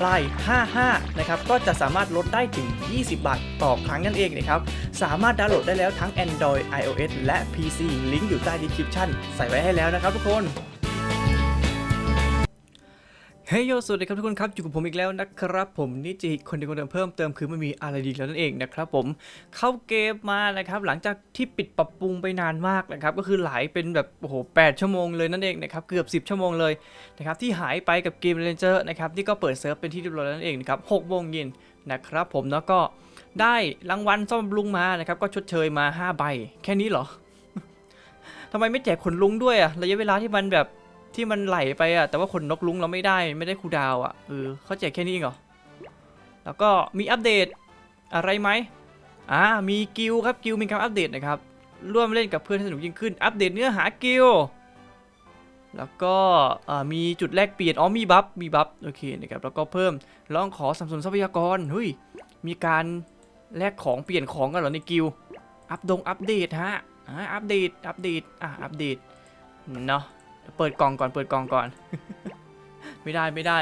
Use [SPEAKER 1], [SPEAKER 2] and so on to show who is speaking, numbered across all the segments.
[SPEAKER 1] ปลาย 55 นะครับ ก็จะสามารถลดได้ถึง 20 บาทต่อครั้งนั่นเองนะครับ สามารถดาวน์โหลดได้แล้วทั้ง Android iOS และ PC ลิงก์อยู่ใต้ดีคริปชั่นใส่ไว้ให้แล้วนะครับทุกคน เฮ้ยโยสวัสดีครับทุกคนครับอยู่กับผมอีกแล้วนะครับผมนิจิคนเดียวคนเดิมเพิ่มเติมคือไม่มีอะไรดีแล้วนั่นเองนะครับผมเข้าเกมมานะครับหลังจากที่ปิดปรับปรุงไปนานมากนะครับก็คือหลายเป็นแบบโอ้โห8ชั่วโมงเลยนั่นเองนะครับเกือบ 10 ชั่วโมงเลยนะครับที่หายไปกับเกมเรนเจอร์นะครับที่ก็เปิดเซิร์ฟเป็นที่เรียบร้อยนั่นเองนะครับ6โมงเย็นนะครับผมแล้วก็ได้รางวัลซ่อมบำรุงมานะครับก็ชดเชยมา 5 ใบ แค่นี้เหรอทำไมไม่แจกขนลุงด้วยอะระยะเวลาที่มันแบบ ที่มันไหลไปอะแต่ว่าขนนกลุงเราไม่ได้ไม่ได้คูดาวอะเออเขาแจกแค่นี้เองเหรอ แล้วก็มีอัปเดตอะไรไหมอ่ามีกิลครับกิลมีการอัปเดตนะครับ ร่วมเล่นกับเพื่อนให้สนุกยิ่งขึ้น อัปเดตเนื้อหากิลแล้วก็อ่ามีจุดแลกเปลี่ยนอ๋อมีบัฟมีบัฟโอเคนะครับแล้วก็เพิ่มลองขอสัมสนทรัพยากรเฮ้ยมีการแลกของเปลี่ยนของกันเหรอในกิลอัปดงอัปเดตฮะอ่าอัปเดตอัปเดตอ่าอัปเดตเนาะ เปิดกล่องก่อนเปิดกล่องก่อน ไม่ได้ไม่ได้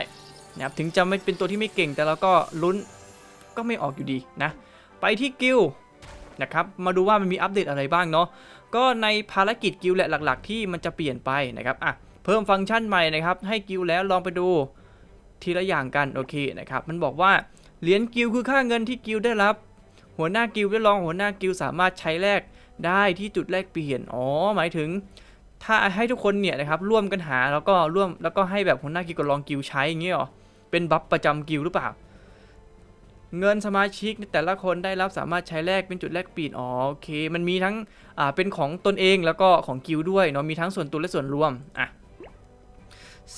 [SPEAKER 1] นะครับถึงจะไม่เป็นตัวที่ไม่เก่งแต่เราก็ลุ้นก็ไม่ออกอยู่ดีนะ ไปที่กิลนะครับมาดูว่ามันมีอัปเดตอะไรบ้างเนาะก็ในภารกิจกิลแหละหลัก ๆ ที่มันจะเปลี่ยนไปนะครับอะเพิ่มฟังก์ชันใหม่นะครับให้กิลแล้วลองไปดูทีละอย่างกันโอเคนะครับมันบอกว่าเหรียญกิลคือค่าเงินที่กิลได้รับ หัวหน้ากิลได้ลองหัวหน้ากิลสามารถใช้แลกได้ที่จุดแลกเปลี่ยนอ๋อหมายถึง ถ้าให้ทุกคนเนี่ยนะครับร่วมกันหาแล้วก็ร่วมแล้วก็ให้แบบหัวหน้ากิลด์กับรองกิลใช้อย่างเงี้ยหรอเป็นบัฟประจำกิลหรือเปล่า เงินสมาชิกแต่ละคนได้รับสามารถใช้แลกเป็นจุดแลกเปลี่ยนอ๋อโอเค มันมีทั้งอ่าเป็นของตนเองแล้วก็ของกิลด้วยเนาะมีทั้งส่วนตัวและส่วนรวมอะ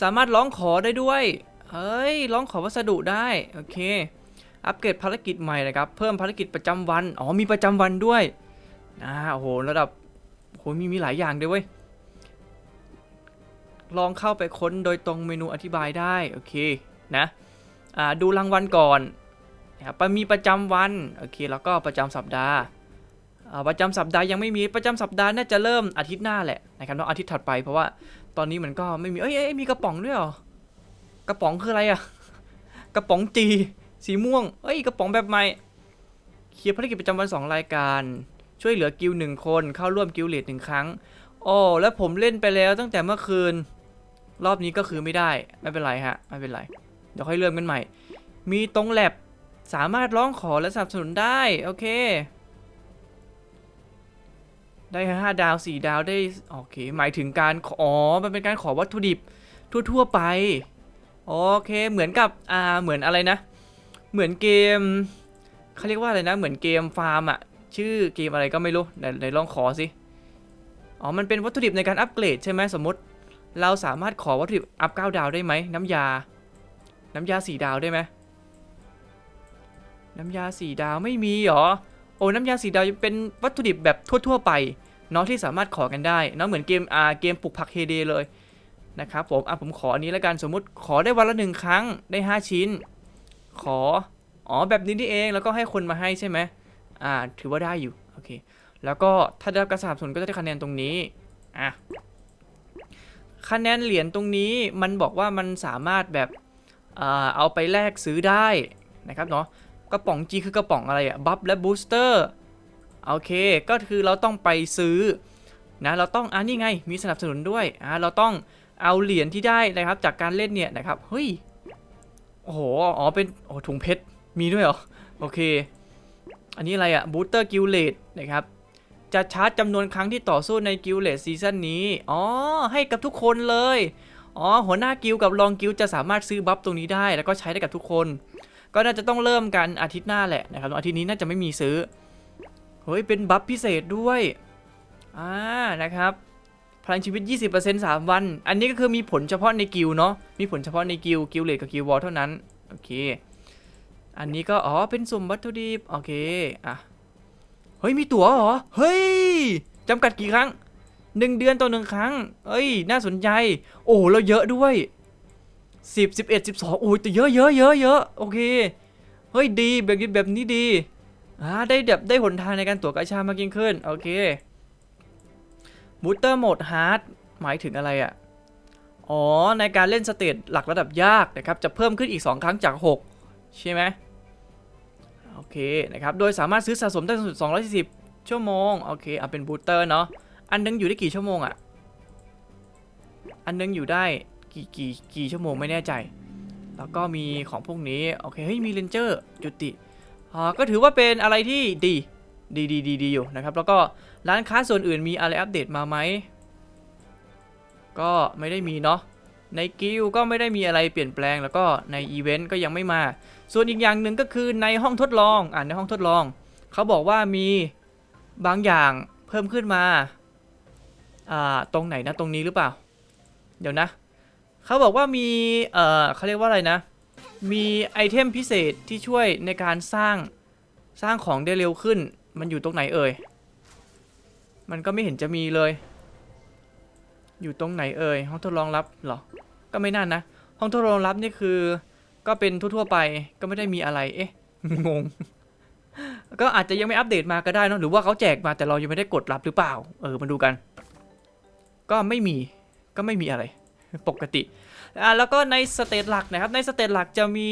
[SPEAKER 1] สามารถร้องขอได้ด้วยเฮ้ยร้องขอวัสดุได้โอเคอัปเกรดภารกิจใหม่นะครับ เพิ่มภารกิจประจำวัน อ๋อ มีประจำวันด้วยอ่าโอ้โห ระดับโอ้โหมีมีหลายอย่างด้วยเว้ย ลองเข้าไปค้นโดยตรงเมนูอธิบายได้ โอเคนะดูรางวัลก่อนนะครับมีประจำวัน โอเค แล้วก็ประจำสัปดาห์ ประจำสัปดาห์ยังไม่มี ประจำสัปดาห์น่าจะเริ่มอาทิตย์หน้าแหละนะครับเนาะอาทิตย์ถัดไปเพราะว่าตอนนี้มันก็ไม่มี เอ้ยเอ้ยมีกระป๋องด้วยเหรอ กระป๋องคืออะไรอะกระป๋องจีสีม่วง เอ้ยกระป๋องแบบใหม่ เคลียร์ภารกิจประจำวันสองรายการ ช่วยเหลือกิลหนึ่งคน เข้าร่วมกิลเลดหนึ่งครั้ง โอ้ แล้วผมเล่นไปแล้วตั้งแต่เมื่อคืน รอบนี้ก็คือไม่ได้ไม่เป็นไรฮะไม่เป็นไร เดี๋ยวค่อยเริ่มกันใหม่ มีตรงแลบสามารถร้องขอและสนับสนุนได้ โอเค ได้ห้าดาวสี่ดาวได้โอเค หมายถึงการขออ๋อมันเป็นการขอวัตถุดิบทั่วๆไป โอเคเหมือนกับอ่าเหมือนอะไรนะ เหมือนเกมเขาเรียกว่าอะไรนะ เหมือนเกมฟาร์มอะชื่อเกมอะไรก็ไม่รู้ไหนลองขอสิอ๋อมันเป็นวัตถุดิบในการอัปเกรดใช่ไหมสมมติ เราสามารถขอวัตถุดิบอัพ9ดาวได้ไหมน้ำยา น้ำยา4ดาวได้ไหมน้ำยา4ดาวไม่มีหรอ โอ้น้ำยา4ดาวเป็นวัตถุดิบแบบทั่วๆไปเนาะที่สามารถขอกันได้เนาะเหมือนเกมอาเกมปลูกผักเฮเดเลยนะครับผมอะผมขออันนี้แล้วกันสมมุติขอได้วันละหนึ่งครั้งได้ 5 ชิ้น ขออ๋อแบบนี้นี่เองแล้วก็ให้คนมาให้ใช่ไหมอ่าถือว่าได้อยู่โอเคแล้วก็ถ้าได้รับการสนับสนุนก็จะได้คะแนนตรงนี้อะ คะแนนเหรียญตรงนี้มันบอกว่ามันสามารถแบบเอาไปแลกซื้อได้นะครับเนาะกระป๋อง G คือกระป๋องอะไรอะบัฟและบูสเตอร์โอเค ก็คือเราต้องไปซื้อนะเราต้องอ่านี่ไงมีสนับสนุนด้วยอ่าเราต้องเอาเหรียญที่ได้นะครับจากการเล่นเนี่ยนะครับเฮ้ยโอ้โหอ๋อเป็นโอ้ถุงเพชรมีด้วยเหรอโอเค อันนี้อะไรอะบูสเตอร์กิลเลดนะครับ จะชาร์จจำนวนครั้งที่ต่อสู้ในกิลเลดซีซั่นนี้ อ๋อ ให้กับทุกคนเลย อ๋อ หัวหน้ากิลกับรองกิลจะสามารถซื้อบัฟตรงนี้ได้ แล้วก็ใช้ได้กับทุกคน ก็น่าจะต้องเริ่มกันอาทิตย์หน้าแหละนะครับ อาทิตย์นี้น่าจะไม่มีซื้อ เฮ้ย เป็นบัฟพิเศษด้วย อ่า นะครับ พลังชีวิต 20% 3 วัน อันนี้ก็คือมีผลเฉพาะในกิลเนาะ มีผลเฉพาะในกิลกิลเลดกับกิลวอลเท่านั้น โอเค อันนี้ก็ อ๋อ เป็นสุ่มวัตถุดิบ โอเค อะ ฮ้ยมีตั๋วเหรอ เฮ้ยจำกัดกี่ครั้งหนึ่งเดือนต่อหนึ่งครั้ง เอ้ย น่าสนใจ โอ้เราเยอะด้วยสิบสิบเอ็ดสิบสองโอ้ยแต่เยอะเยอะเยอะเยอะโอเค เฮ้ยดีแบบนี้แบบนี้ดีอ่าได้แบบได้หนทางในการตั๋วกาชามากยิ่งขึ้น โอเคบูตเตอร์โหมดฮาร์ดหมายถึงอะไรอะ่ะ อ๋อ ในการเล่นสเตจหลักระดับยากนะครับ จะเพิ่มขึ้นอีก 2 ครั้งจาก 6 ใช่ไหม โอเคนะครับ โดยสามารถซื้อสะสมได้สูงสุด240 ชั่วโมง โอเคเอาเป็นบูตเตอร์เนาะ อันนึงอยู่ได้กี่ชั่วโมงอะอันนึงอยู่ได้กี่กี่กี่ชั่วโมงไม่แน่ใจ แล้วก็มีของพวกนี้ โอเค เฮ้ย มีเลนเจอร์จุติอ่าก็ถือว่าเป็นอะไรที่ดี ดีดีดีดีอยู่นะครับ แล้วก็ร้านค้าส่วนอื่นมีอะไรอัปเดตมาไหม ก็ไม่ได้มีเนาะ ในกิลก็ไม่ได้มีอะไรเปลี่ยนแปลง แล้วก็ในอีเวนต์ก็ยังไม่มา ส่วนอีกอย่างหนึ่งก็คือในห้องทดลองอ่าในห้องทดลอง เขาบอกว่ามีบางอย่างเพิ่มขึ้นมาอ่าตรงไหนนะตรงนี้หรือเปล่า เดี๋ยวนะ เขาบอกว่ามีเอ่อเขาเรียกว่าอะไรนะ มีไอเทมพิเศษที่ช่วยในการสร้างสร้างของได้เร็วขึ้น มันอยู่ตรงไหนเอ่ย มันก็ไม่เห็นจะมีเลย อยู่ตรงไหนเอ่ยห้องทดลองลับเหรอ ก็ไม่น่านะ ห้องทดลองลับนี่คือ ก็เป็นทั่วๆไปก็ไม่ได้มีอะไร เอ๊ะ งง ก็อาจจะยังไม่อัปเดตมาก็ได้นะหรือว่าเขาแจกมาแต่เรายังไม่ได้กดรับหรือเปล่า เออมาดูกัน ก็ไม่มี ก็ไม่มีอะไร ปกติ อ่าแล้วก็ในสเตจหลักนะครับ ในสเตจหลักจะมี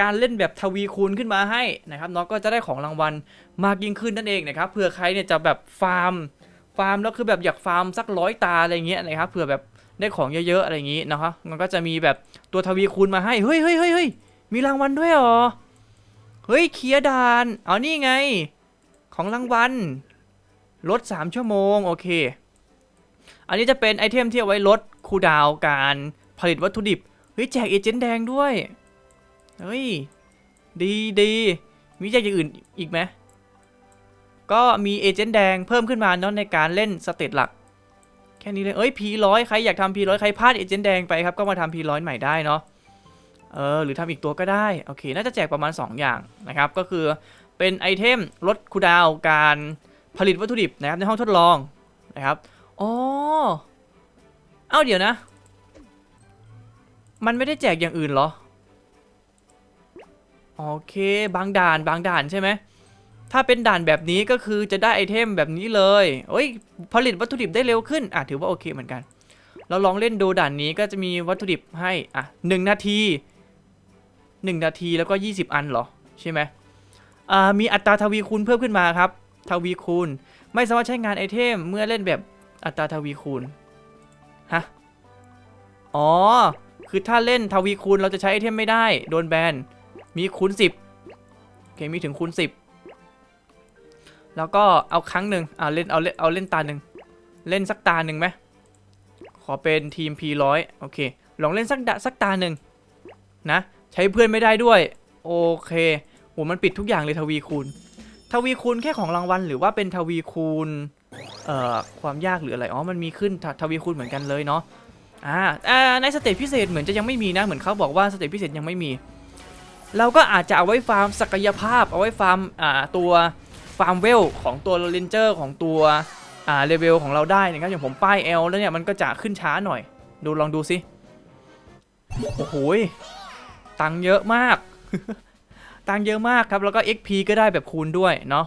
[SPEAKER 1] การเล่นแบบทวีคูณขึ้นมาให้นะครับน้องก็จะได้ของรางวัลมากยิ่งขึ้นนั่นเองนะครับ เผื่อใครเนี่ยจะแบบฟาร์ม ฟาร์มแล้วคือแบบอยากฟาร์มสักร้อยตาอะไรเงี้ยนะครับ เผื่อแบบได้ของเยอะๆอะไรอย่างงี้นะครับมันก็จะมีแบบ ตัวทวีคูณมาให้ เฮ้ยเฮ้ยเฮ้ยเฮ้ยมีรางวัลด้วยหรอ เฮ้ยเคลียดาน เอานี่ไง ของรางวัล ลด 3 ชั่วโมง โอเค อันนี้จะเป็นไอเทมที่เอาไว้ลดคูดาวการผลิตวัตถุดิบ เฮ้ยแจกเอเจนต์แดงด้วย เฮ้ย ดีดีมีแจกอย่างอื่นอีกไหมก็มีเอเจนต์แดงเพิ่มขึ้นมาเนาะในการเล่นสเตตหลัก ค่นี้เลยเอ้ยพีร้อยใครอยากทำพีร้อยใครพลาดเอเจนต์แดงไปครับก็มาทำพีร้อยใหม่ได้เนาะเออหรือทำอีกตัวก็ได้โอเคน่าจะแจกประมาณ 2 อย่างนะครับก็คือเป็นไอเทมลดคูดาวการผลิตวัตถุดิบนะครับในห้องทดลองนะครับอ๋อเอ้าเดี๋ยวนะ มันไม่ได้แจกอย่างอื่นเหรอโอเคบางด่านบางด่านใช่ไหม ถ้าเป็นด่านแบบนี้ก็คือจะได้ไอเทมแบบนี้เลยเอ้ย ผลิตวัตถุดิบได้เร็วขึ้น อะ ถือว่าโอเคเหมือนกัน เราลองเล่นดูด่านนี้ก็จะมีวัตถุดิบให้ อะหนึ่งนาทีหนึ่งนาทีแล้วก็ 20 อันเหรอ ใช่ไหมอ่า มีอัตราทวีคูณเพิ่มขึ้นมาครับ ทวีคูณ ไม่สามารถใช้งานไอเทมเมื่อเล่นแบบอัตราทวีคูณ ฮะ อ๋อ คือถ้าเล่นทวีคูณเราจะใช้ไอเทมไม่ได้ โดนแบน มีคูณ 10โอเคมีถึงคูณ 10 แล้วก็เอาครั้งหนึ่งอ่าเล่นเอาเล่นเอาเล่นตาหนึ่งเล่นสักตาหนึ่งไหมขอเป็นทีม P100 โอเค ลองเล่นสักดะสักตาหนึ่งนะ ใช้เพื่อนไม่ได้ด้วย โอเคโหมันปิดทุกอย่างเลยทวีคูณ ทวีคูณแค่ของรางวัลหรือว่าเป็นทวีคูณเอ่อความยากหรืออะไร อ๋อ มันมีขึ้นททวีคูณเหมือนกันเลยเนาะ อ่าอ่าในสเตจพิเศษเหมือนจะยังไม่มีนะ เหมือนเขาบอกว่าสเตจพิเศษยังไม่มี เราก็อาจจะเอาไว้ฟาร์มศักยภาพ เอาไว้ฟาร์มอ่าตัว ฟาร์มเวลของตัวเรนเจอร์ของตัวอ่าเลเวลของเราได้นะครับอย่างผมป้ายเอลแล้วเนี่ยมันก็จะขึ้นช้าหน่อย ดูลองดูสิโอ้โหตังเยอะมาก ตังเยอะมากครับแล้วก็ XP ก็ได้แบบคูณด้วยเนาะ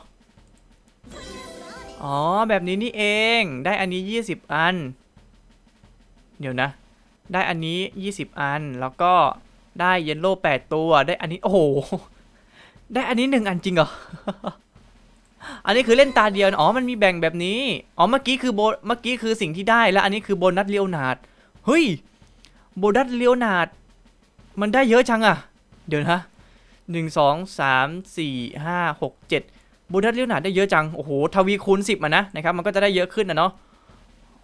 [SPEAKER 1] อ๋อแบบนี้นี่เองได้อันนี้ 20 อัน เดี๋ยวนะ ได้อันนี้ 20 อันแล้วก็ได้เยลโล่8ตัวได้อันนี้โอ้โหได้อันนี้หนึ่งอันจริงเหรอ อันนี้คือเล่นตาเดียวอ๋อมันมีแบ่งแบบนี้อ๋อเมื่อกี้คือโบเมื่อกี้คือสิ่งที่ได้แล้วอันนี้คือโบนัสเลียวนาดเฮ้ยโบนัสเลียวนาดมันได้เยอะจังอะเดี๋ยวนะหนึ่งสองสามสี่ห้าหกเจ็ดโบนัสเลียวนาดได้เยอะจังโอ้โหทวีคูณสิบอะนะนะครับมันก็จะได้เยอะขึ้นนะเนาะ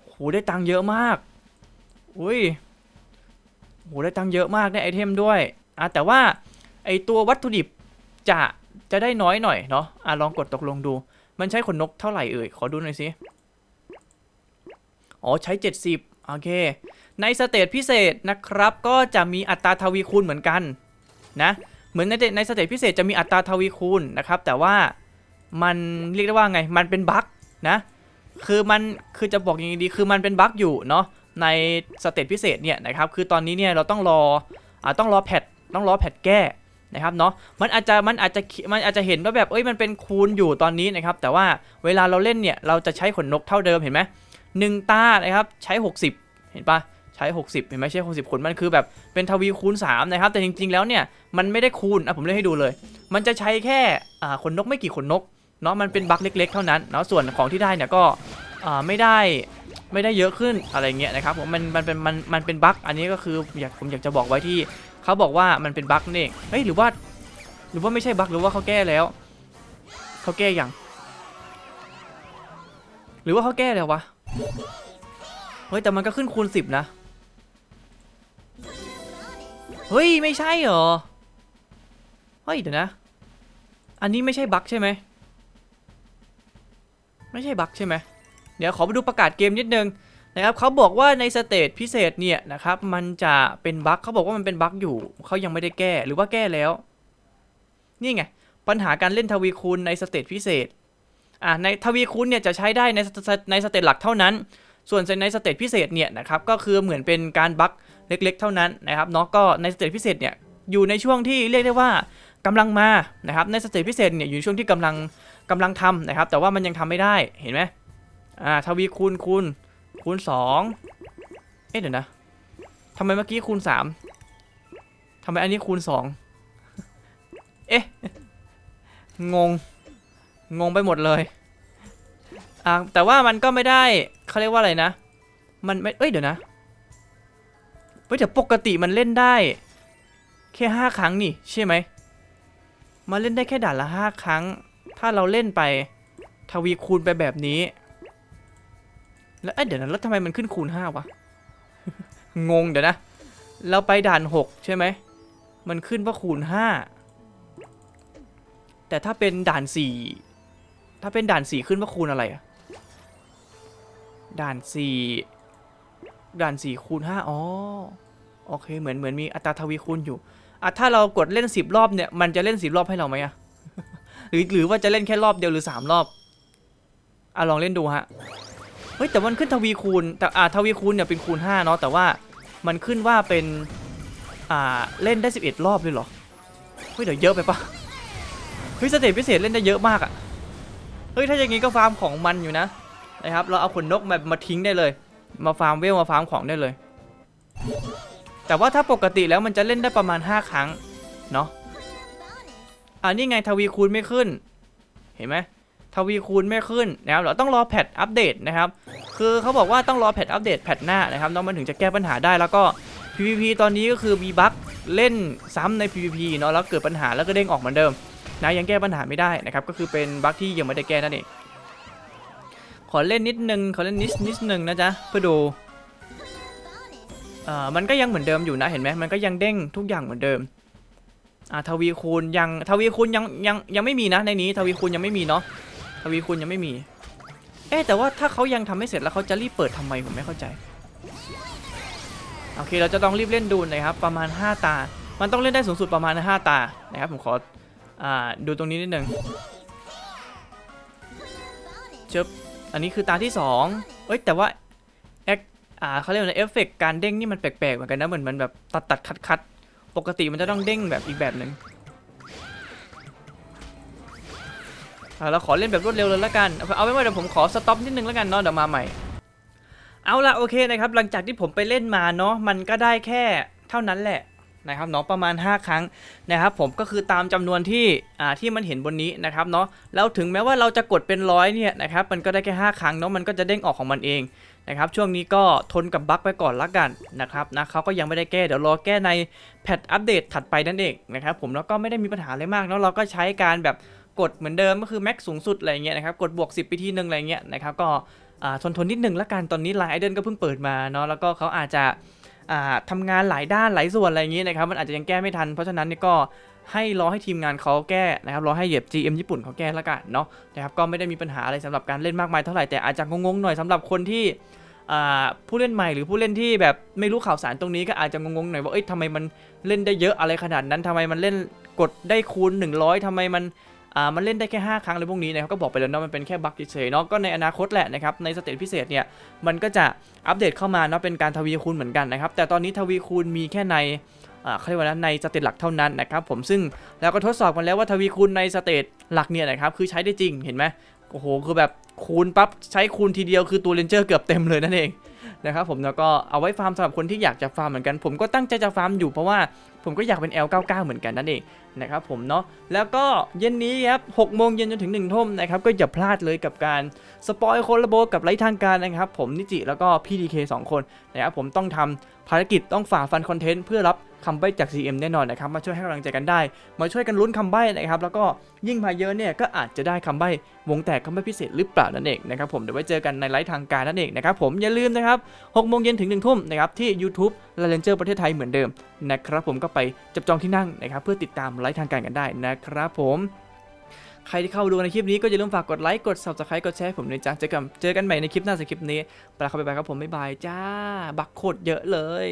[SPEAKER 1] โอ้โหได้ตังค์เยอะมากอุ้ยโอ้โหได้ตังค์เยอะมากได้ไอเทมด้วยอะแต่ว่าไอตัววัตถุดิบจะจะได้น้อยหน่อยเนาะอะลองกดตกลงดู มันใช้ขนนกเท่าไหร่เอ่ย ขอดูหน่อยสิ อ๋อใช้ 70 โอเค ในสเตจพิเศษนะครับ ก็จะมีอัตราทวีคูณเหมือนกันนะ เหมือนในในสเตจพิเศษจะมีอัตราทวีคูณนะครับ แต่ว่ามันเรียกได้ว่าไง มันเป็นบั๊กนะ คือมัน คือจะบอกอย่างนี้ดี คือมันเป็นบั๊กอยู่เนาะ ในสเตจพิเศษเนี่ยนะครับ คือตอนนี้เนี่ยเราต้องรออ่าต้องรอแพทต้องรอแพทแก้ นะครับเนาะมันอาจจะมันอาจจะมันอาจจะเห็นว่าแบบเอ้ยมันเป็นคูณอยู่ตอนนี้นะครับแต่ว่าเวลาเราเล่นเนี่ยเราจะใช้ขนนกเท่าเดิมเห็นไหมหนึ่งตานะครับใช้ 60 เห็นปะใช้ 60เห็นไหมใช้60ขนมันคือแบบเป็นทวีคูณ3นะครับแต่จริงๆแล้วเนี่ยมันไม่ได้คูณอะผมเล่นให้ดูเลย มันจะใช้แค่ขนนกไม่กี่ขนนกเนาะมันเป็นบั๊กเล็ก ๆ เท่านั้นเนาะส่วนของที่ได้เนี่ยก็ไม่ได้ไม่ได้เยอะขึ้นอะไรเงี้ยนะครับผมมันมันเป็นมันมันเป็นบั๊กอันนี้ก็คืออยากผมอยากจะบอกไว้ที่ เขาบอกว่ามันเป็นบั๊กนี่เองเฮ้ยหรือว่า หรือว่าไม่ใช่บั๊กหรือว่าเขาแก้แล้วเขาแก้ยังหรือว่าเขาแก้แล้ววะเฮ้ยแต่มันก็ขึ้นคูณสิบนะเฮ้ยไม่ใช่เหรอเฮ้ยเดี๋ยวนะ อันนี้ไม่ใช่บั๊กใช่ไหมไม่ใช่บั๊กใช่ไหมเดี๋ยวขอไปดูประกาศเกมนิดนึง นะครับเขาบอกว่าในสเตจพิเศษเนี่ยนะครับมันจะเป็นบั๊กเขาบอกว่ามันเป็นบั๊กอยู่เขายังไม่ได้แก้หรือว่าแก้แล้ว นี่ไง ปัญหาการเล่นทวีคูณในสเตจพิเศษอ่าในทวีคูณเนี่ยจะใช้ได้ในในสเตจหลักเท่านั้น ส่วนในสเตจพิเศษเนี่ยนะครับก็คือเหมือนเป็นการบั๊กเล็กๆ เท่านั้นนะครับเนาะก็ในสเตจพิเศษเนี่ยอยู่ในช่วงที่เรียกได้ว่ากำลังมานะครับในสเตจพิเศษเนี่ยอยู่ในช่วงที่กำลังกำลังทำนะครับแต่ว่ามันยังทำไม่ได้เห็นไหมอ่าทวีคูณคูณ คูณสองเอ๊ะเดี๋ยวนะทำไมเมื่อกี้คูณสามทำไมอันนี้คูณสองเอ๊ะ งง งงไปหมดเลย อ่าแต่ว่ามันก็ไม่ได้เขาเรียกว่าอะไรนะ มันไม่ เอ้ยเดี๋ยวนะเฮ้ยแต่ปกติมันเล่นได้ แค่ห้าครั้งนี่ใช่ไหมมาเล่นได้แค่ด่านละห้าครั้ง ถ้าเราเล่นไป ทวีคูณไปแบบนี้ แล้วเเดี๋ยวนะแล้วทำไมมันขึ้นคูณห้าวะ งงเดี๋ยวนะ เราไปด่านหกใช่ไหม มันขึ้นว่าคูณห้าแต่ถ้าเป็นด่านสี่ถ้าเป็นด่านสี่ขึ้นว่าคูณอะไรอะด่านสี่ด่านสี่คูณห้าอ๋อ โอเค เหมือนเหมือนมีอัตราทวีคูณอยู่อะถ้าเรากดเล่นสิบรอบเนี่ย มันจะเล่นสิบรอบให้เราไหมอะหรือหรือว่าจะเล่นแค่รอบเดียวหรือสามรอบอะลองเล่นดูฮะ เฮ้ยแต่มันขึ้นทวีคูณแต่อ่าทวีคูณเนี่ยเป็นคูณ5เนาะแต่ว่ามันขึ้นว่าเป็นอ่าเล่นได้ 11 รอบเลยเหรอเฮ้ยเดี๋ยวเยอะไปปะเฮ้ยสเตจพิเศษเล่นได้เยอะมากอะเฮ้ยถ้าอย่างงี้ก็ฟาร์มของมันอยู่นะนะครับ เราเอาขนนกมามาทิ้งได้เลย มาฟาร์มเวลมาฟาร์มของได้เลย แต่ว่าถ้าปกติแล้วมันจะเล่นได้ประมาณ 5 ครั้งเนาะอ่านี่ไงทวีคูณไม่ขึ้น เห็นไหม ทวีคูณไม่ขึ้นนะครับเราต้องรอแพทอัปเดตนะครับ คือเขาบอกว่าต้องรอแพทอัปเดตแพทหน้านะครับน้องมันถึงจะแก้ปัญหาได้แล้วก็ PVP ตอนนี้ก็คือมีบั๊กเล่นซ้ำใน PVP เนาะแล้วเกิดปัญหาแล้วก็เด้งออกเหมือนเดิมนะยังแก้ปัญหาไม่ได้นะครับก็คือเป็นบั๊กที่ยังไม่ได้แก้นั่นเองขอเล่นนิดนึงขอเล่นนิดนิดนึงนะจ๊ะเพื่อดูอ่ามันก็ยังเหมือนเดิมอยู่นะเห็นไหมมันก็ยังเด้งทุกอย่างเหมือนเดิมอ่าทวีคูณยังทวีคูณยังยังยังไม่มีนะในนี้ทวีคูณยังไม่มีเนาะ ทวีคูณยังไม่มี เอ๊แต่ว่าถ้าเขายังทำไม่เสร็จแล้วเขาจะรีบเปิดทำไมผมไม่เข้าใจ โอเคเราจะต้องรีบเล่นดูนะครับ ประมาณ 5 ตา มันต้องเล่นได้สูงสุดประมาณ 5 ตานะครับผมขออ่าดูตรงนี้นิดนึงเชิบอันนี้คือตาที่ 2 เอ้ยแต่ว่าแอคอ่าเขาเรียกว่าเอฟเฟกการเด้งนี่มันแปลกๆเหมือนกันนะเหมือนมันแบบตัดตัดคัดคัดๆปกติมันจะต้องเด้งแบบอีกแบบหนึ่ง เราขอเล่นแบบรวดเร็วเลยละกัน เอาไว้ว่าเดี๋ยวผมขอสต็อปนิดนึงล้วกันเนาะเดี๋ยวมาใหม่ เอาละโอเคนะครับ หลังจากที่ผมไปเล่นมาเนาะมันก็ได้แค่เท่านั้นแหละนะครับเนาะประมาณ 5 ครั้งนะครับผมก็คือตามจำนวนที่อ่าที่มันเห็นบนนี้นะครับเนาะแล้วถึงแม้ว่าเราจะกดเป็นร้อยเนี่ยนะครับมันก็ได้แค่ 5 ครั้งเนาะมันก็จะเด้งออกของมันเองนะครับช่วงนี้ก็ทนกับบั๊กไปก่อนละกันนะครับนะเขาก็ยังไม่ได้แก้เดี๋ยวรอแก้ในแพทอัปเดตถัดไปนั่นเองนะครับผมแล้วก็ไม่ได้มีปัญหาอะไรมากเนาะเราก็ใช้การแบบ กดเหมือนเดิมก็คือแม็กสูงสุดอะไรเงี้ยนะครับกดบวก 10 ไปทีหนึ่งอะไรเงี้ยนะครับก็ทนทนนิดนึงละกันตอนนี้ไลน์ไอเดนก็เพิ่งเปิดมาเนาะแล้วก็เขาอาจจะอ่าทำงานหลายด้านหลายส่วนอะไรอย่างงี้นะครับมันอาจจะยังแก้ไม่ทัน เพราะฉะนั้นนี่ก็ให้รอให้ทีมงานเขาแก้นะครับรอให้เหยียบ GM ญี่ปุ่นเขาแก้ละกันเนาะนะครับก็ไม่ได้มีปัญหาอะไรสำหรับการเล่นมากมายเท่าไหร่แต่อาจจะงงๆหน่อยสำหรับคนที่ผู้เล่นใหม่หรือผู้เล่นที่แบบไม่รู้ข่าวสารตรงนี้ก็อาจจะงงๆหน่อยว่าเอ้ยทำไมมันเล่นได้เยอะอะไรขนาดนั้นทำไมมันเล่นกดได้คูณ 100ทำไมมัน อ่ามันเล่นได้แค่ 5 ครั้งเลยพวกนี้นะครับก็บอกไปแล้วเนาะมันเป็นแค่บั๊กเฉยๆเนาะก็ในอนาคตแหละนะครับในสเตจพิเศษเนี่ยมันก็จะอัปเดตเข้ามาเนาะเป็นการทวีคูณเหมือนกันนะครับแต่ตอนนี้ทวีคูณมีแค่ในอ่าเขาเรียกว่านะในสเตจหลักเท่านั้นนะครับผมซึ่งเราก็ทดสอบกันแล้วว่าทวีคูณในสเตจหลักเนี่ยนะครับคือใช้ได้จริงเห็นไหม อ้โห คือแบบคูณปั๊บใช้คูณทีเดียวคือตัวเรนเจอร์เกือบเต็มเลยนั่นเองนะครับผมแล้วก็เอาไว้ฟาร์มสำหรับคนที่อยากจะฟาร์มเหมือนกัน ผมก็ตั้งใจจะฟาร์มอยู่เพราะว่าผมก็อยากเป็น L99 เหมือนกันนั่นเองนะครับผมเนาะแล้วก็เย็นนี้ครับ6โมงเย็นจนถึง1ทุ่มนะครับก็อย่าพลาดเลยกับการสปอยโคลาโบกับไลท์ทางการนะครับผมนิจิแล้วก็พี่ดีเคสองคนนะครับผมต้องทำภารกิจต้องฝ่าฟันคอนเทนต์เพื่อรับ คำใบ้จาก CM แน่นอนนะครับมาช่วยให้กำลังใจกันได้ มาช่วยกันลุ้นคำใบ้นะครับแล้วก็ยิ่งมาเยอะเนี่ยก็อาจจะได้คำใบ้วงแตกคำใบ้พิเศษหรือเปล่านั่นเองนะครับผมเดี๋ยวไว้เจอกันในไลฟ์ทางการนั่นเองนะครับผมอย่าลืมนะครับ6โมงเย็นถึง1ทุ่มนะครับที่ YouTube ละเลนเจอร์ประเทศไทยเหมือนเดิมนะครับผมก็ไปจับจองที่นั่งนะครับเพื่อติดตามไลฟ์ทางการกันได้นะครับผมใครที่เข้าดูในคลิปนี้ก็อย่าลืมฝากกดไลค์ กด subscribe กดแชร์ผมด้วยจ้าเจอกันเจอกันใหม่ในคลิปหน้าสักคลิปนี้ไปแล้วครับบ๊ายบายครับผมบ๊ายบายจ้า บักโคตรเยอะเลย